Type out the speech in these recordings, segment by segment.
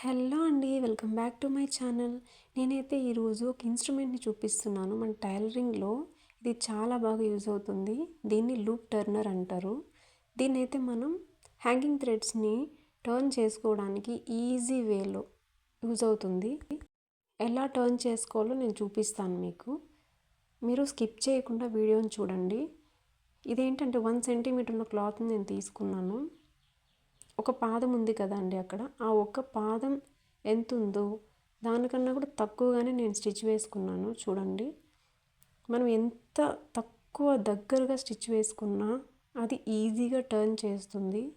Hello అండి welcome back to my channel. నేనైతే ఈరోజు ఒక ఇన్స్ట్రుమెంట్ని చూపిస్తున్నాను. మన టైలరింగ్లో ఇది చాలా బాగా యూజ్ అవుతుంది. దీన్ని లూప్ టర్నర్ అంటారు. దీన్ని అయితే మనం హ్యాంగింగ్ థ్రెడ్స్ని టర్న్ చేసుకోవడానికి ఈజీ వేలో యూజ్ అవుతుంది. ఎలా టర్న్ చేసుకోవాలో నేను చూపిస్తాను మీకు. మీరు స్కిప్ చేయకుండా వీడియోని చూడండి. ఇదేంటంటే వన్ సెంటీమీటర్ ఉన్న క్లాత్ని నేను తీసుకున్నాను. ఒక పాదం ఉంది కదండి అక్కడ. ఆ ఒక్క పాదం ఎంత ఉందో దానికన్నా కూడా తక్కువగానే నేను స్టిచ్ వేసుకున్నాను చూడండి. మనం ఎంత తక్కువ దగ్గరగా స్టిచ్ వేసుకున్నా అది ఈజీగా టర్న్ చేస్తుంది.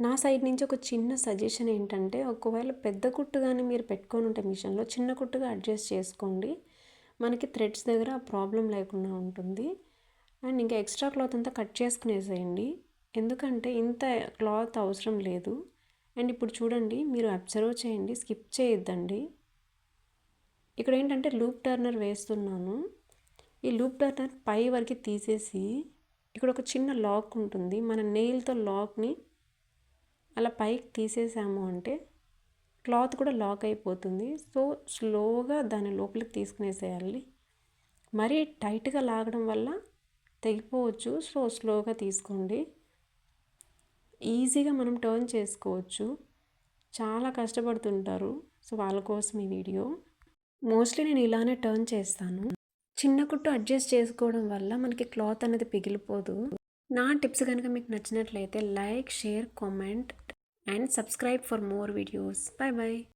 నా సైడ్ నుంచి ఒక చిన్న సజెషన్ ఏంటంటే ఒకవేళ పెద్ద కుట్టుగానే మీరు పెట్టుకొని ఉంటే మిషన్లో చిన్న కుట్టుగా అడ్జస్ట్ చేసుకోండి. మనకి థ్రెడ్స్ దగ్గర ప్రాబ్లం లేకుండా ఉంటుంది. అండ్ ఇంకా ఎక్స్ట్రా క్లాత్ అంతా కట్ చేసుకునేసేయండి. ఎందుకంటే ఇంత క్లాత్ అవసరం లేదు. అండ్ ఇప్పుడు చూడండి మీరు అబ్జర్వ్ చేయండి స్కిప్ చేయొద్దండి. ఇక్కడ ఏంటంటే లూప్ టర్నర్ వేస్తున్నాను. ఈ లూప్ టర్నర్ పై వరకు తీసేసి ఇక్కడ ఒక చిన్న లాక్ ఉంటుంది. మన నెయిల్తో లాక్ని అలా పైకి తీసేసాము అంటే క్లాత్ కూడా లాక్ అయిపోతుంది. సో స్లోగా దాని లోపలికి తీసుకునేసేయాలి. మరీ టైట్గా లాగడం వల్ల తెగిపోవచ్చు. సో స్లోగా తీసుకోండి. ఈజీగా మనం టర్న్ చేసుకోవచ్చు. చాలా కష్టపడుతుంటారు. సో వాళ్ళ కోసం ఈ వీడియో. మోస్ట్లీ నేను ఇలానే టర్న్ చేస్తాను. చిన్న కుట్టు అడ్జస్ట్ చేసుకోవడం వల్ల మనకి క్లాత్ అనేది పిగిలిపోదు. నా టిప్స్ కనుక మీకు నచ్చినట్లయితే like share comment and subscribe for more videos. Bye bye